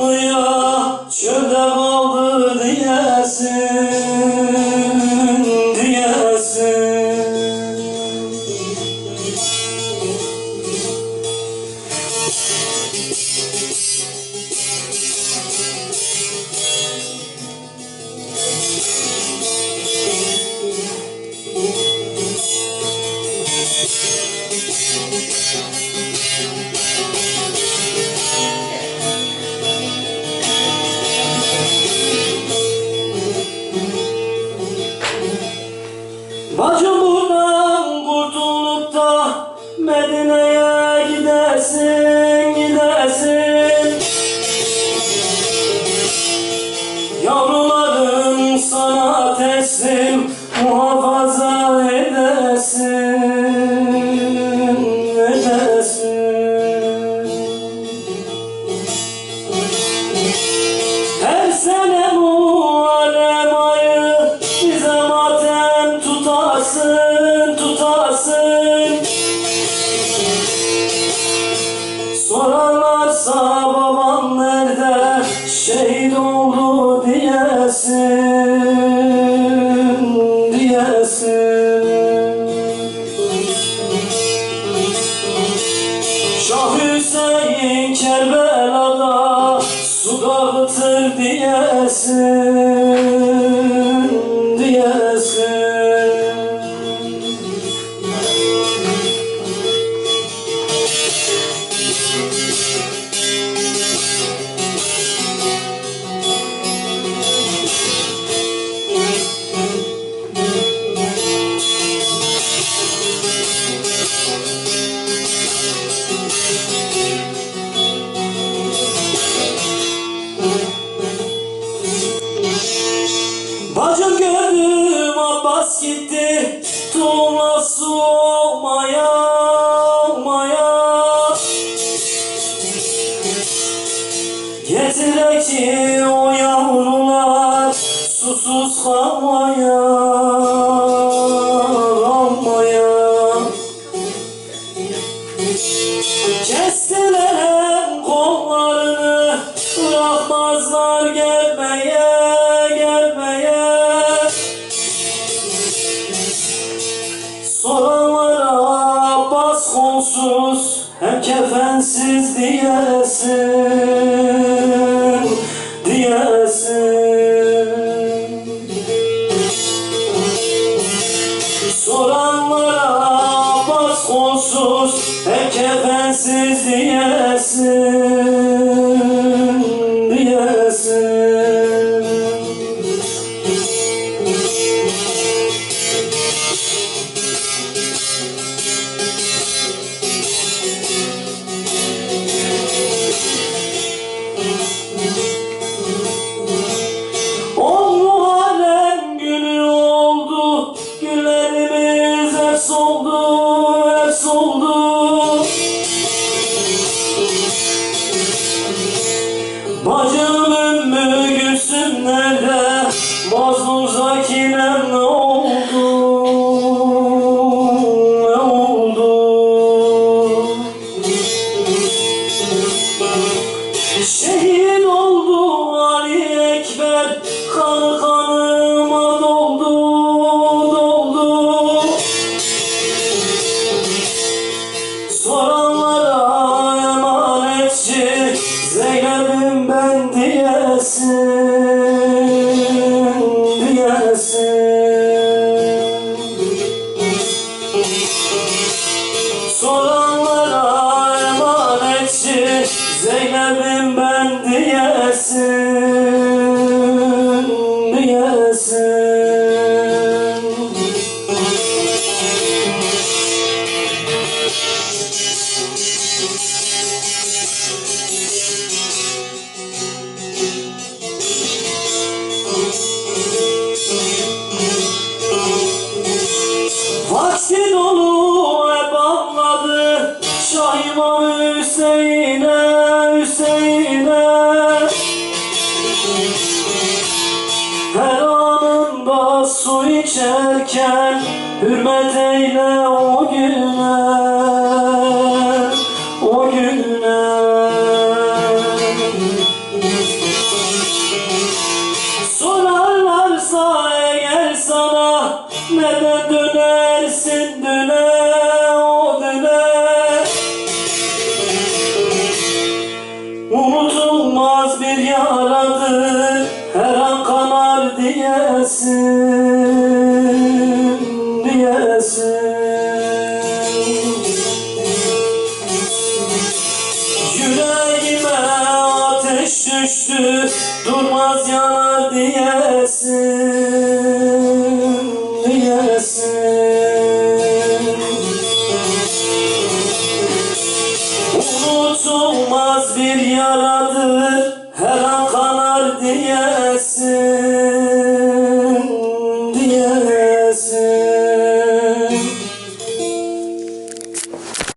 her tutasın Sorarlarsa babam nerede şehit oldu diyesin, diyesin. Şah Hüseyin Kerbela'da su dağıtır diyesin Bacım gördüm Abbas gitti. Tuğla su olmaya olmaya. Getirek ki o yavrular susuz kalmaya kalmaya. Kestiler hem kollarını Bırakmazlar gelmeye diyesin Diyesin O Muharrem günü oldu Güllerimiz hep soldu Hep soldu Bacım Ümmü Gülsüm nerede Mazlum Zakinem ne Vakti dolu hep anladı. Şahima Hüseyin'e Hüseyin'e. Her anında su içerken Hürmet eyle o güne Neden dönersin düne o düne Unutulmaz bir yaradır Her an kanar diyesin Diyesin. Yüreğime ateş düştü Durmaz yanar diyesin Bir yaradır